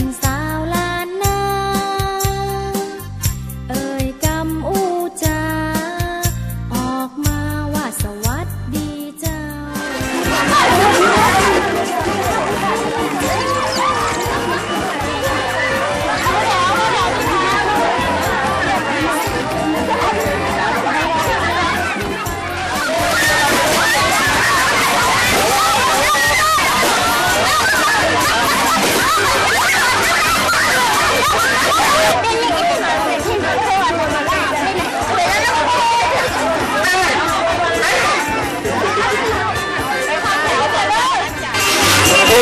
pensar.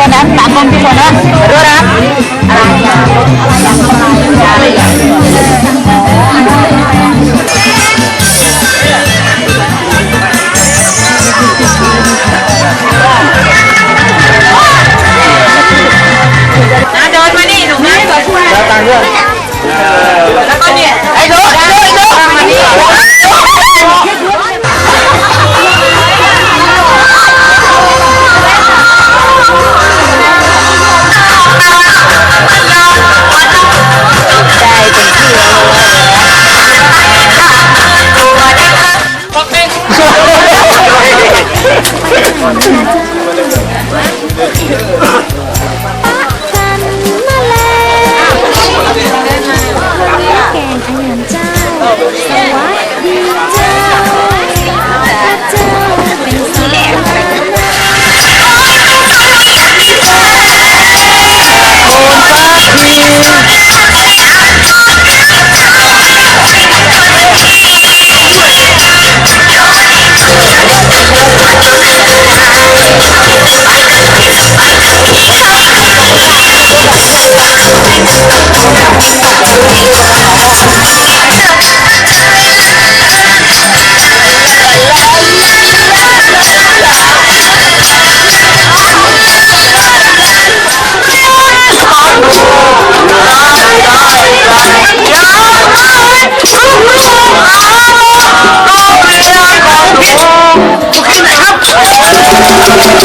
Dan Pak Kompi Bonan, Berurang.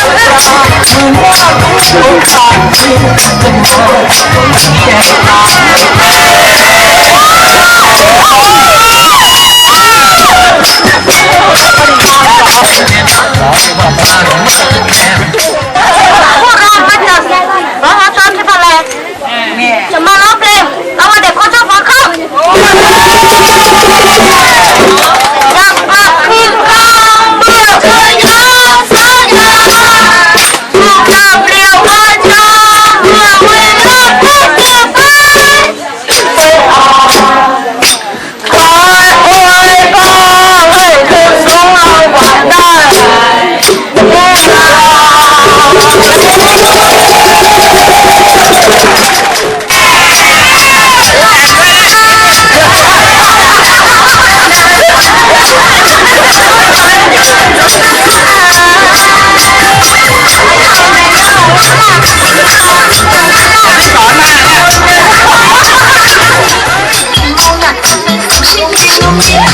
啊，春花秋月它最难忘。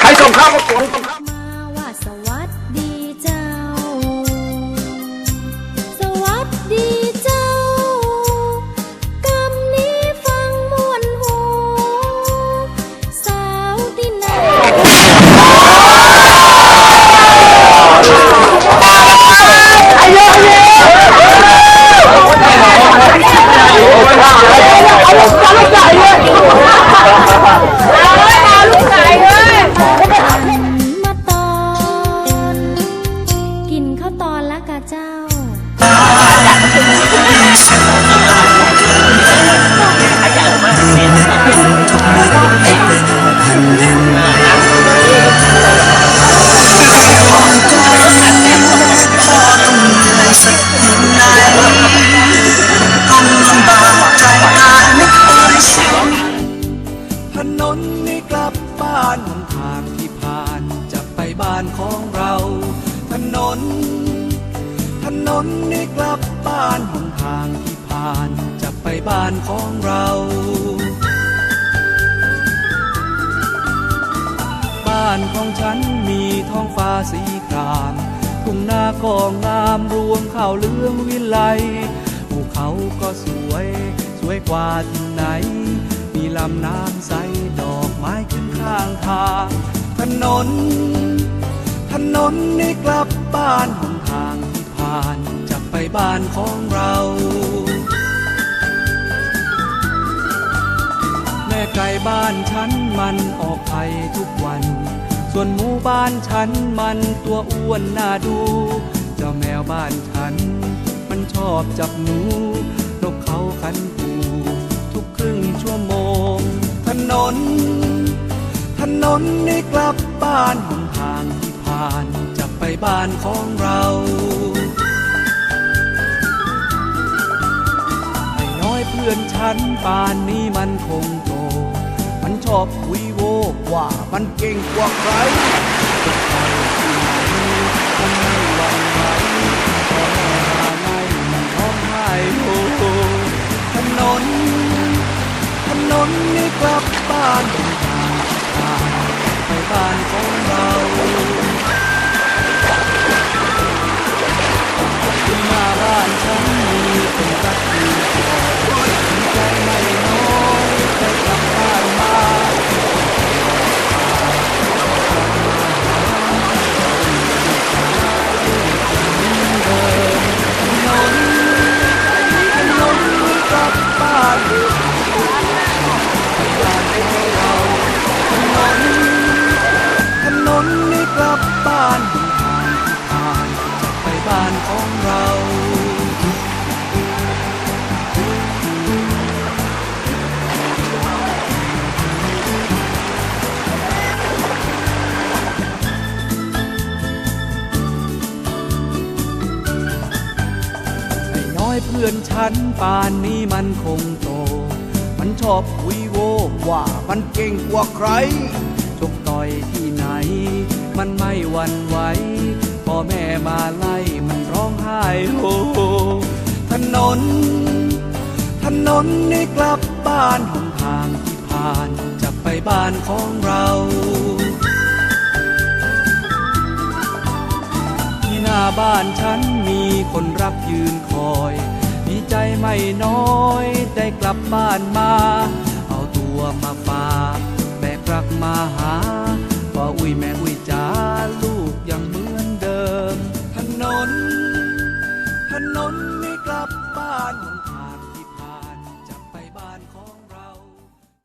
ใครส่งข้าวมาฝนมาานหนทางที่ผ่านจะไปบ้านของเราบ้านของฉันมีท้องฟ้าสีครามทุ่งนาก็งงามรวงข้าวเหลืองวิไลภูเขาก็สวย สวยกว่าที่ไหน มีลำน้ำใสดอกไม้ขึ้นข้างทาง ถนน ถนนนี้กลับบ้านหนทาง บ้านของเรา แม่ไก่บ้านฉันมันออกไข่ทุกวัน ส่วนหมูบ้านฉันมันตัวอ้วนน่าดู เจ้าแมวบ้านฉัน มันชอบจับหนูนกเขาขันปูทุกครึ่งชั่วโมง ถนน ถนนนี้กลับบ้านหนทางที่ผ่านจะไปบ้านของเรา พื่อนฉันป่านนี้มันคงโต มันชอบคุยโวว่ามันเก่งกว่าใครไปที่ไหนมันไม่หวั่นไหวพอแม่มาไล่มันร้องไห้โฮถนน ถนนนี้กลับบ้านเป็นทางผ่านไปบ้านของ พื่อนฉันป่านนี้มันคงโต มันชอบคุยโวว่ามันเก่งกว่าใคร ชกต่อยที่ไหน มันไม่หวั่นไหวพ่อแม่มาไล่มันร้องไห้โฮถนน ถนนนี้กลับบ้านหนทางที่ผ่านจะไปบ้านของเราที่หน้าบ้านฉันมีคนรักยืนคอย ไม่น้อย ได้กลับบ้านมา เอาตัวมาฝากแบกรักมาหาว่าอุ้ยแม่